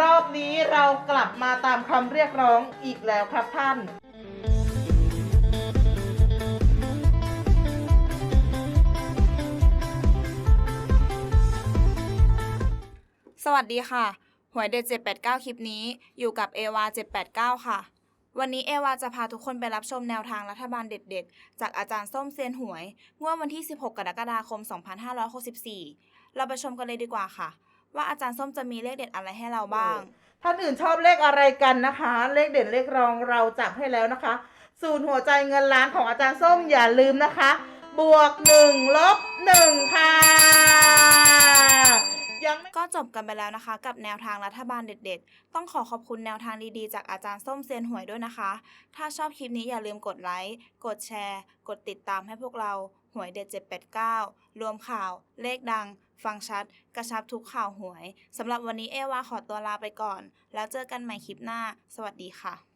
รอบนี้เรากลับมาตามคำเรียกร้องอีกแล้วครับท่าน สวัสดีค่ะ หวยเด็ด789 คลิปนี้อยู่กับเอวา789 ค่ะ วันนี้เอวาจะพาทุกคนไปรับชมแนวทางรัฐบาลเด็ดๆ จากอาจารย์ส้มเซียนหวยงวดวันที่ 16 กรกฎาคม 2564 เราไปชมกันเลยดีกว่าค่ะ ว่าอาจารย์ส้มจะมีเลขเด็ดอะไรให้เราบ้าง ท่านอื่นชอบเลขอะไรกันนะคะ เลขเด่นเลขรองเราจับให้แล้วนะคะ สูตรหัวใจเงินล้านของอาจารย์ส้มอย่าลืมนะคะ บวกหนึ่งลบหนึ่งค่ะ จบกันไปแล้วนะคะ กับแนวทางรัฐบาลเด็ด ๆ ต้องขอขอบคุณแนวทางดีๆ จากอาจารย์ส้มเซียนหวยด้วยนะคะ ถ้าชอบคลิปนี้อย่าลืมกดไลค์ กดแชร์ กดติดตามให้พวกเราหวยเด็ด 789 รวมข่าว เลขดัง ฟังชัด กระชับทุกข่าวหวยสำหรับวันนี้เอวาขอตัวลาไปก่อน แล้วเจอกันใหม่คลิปหน้า สวัสดีค่ะ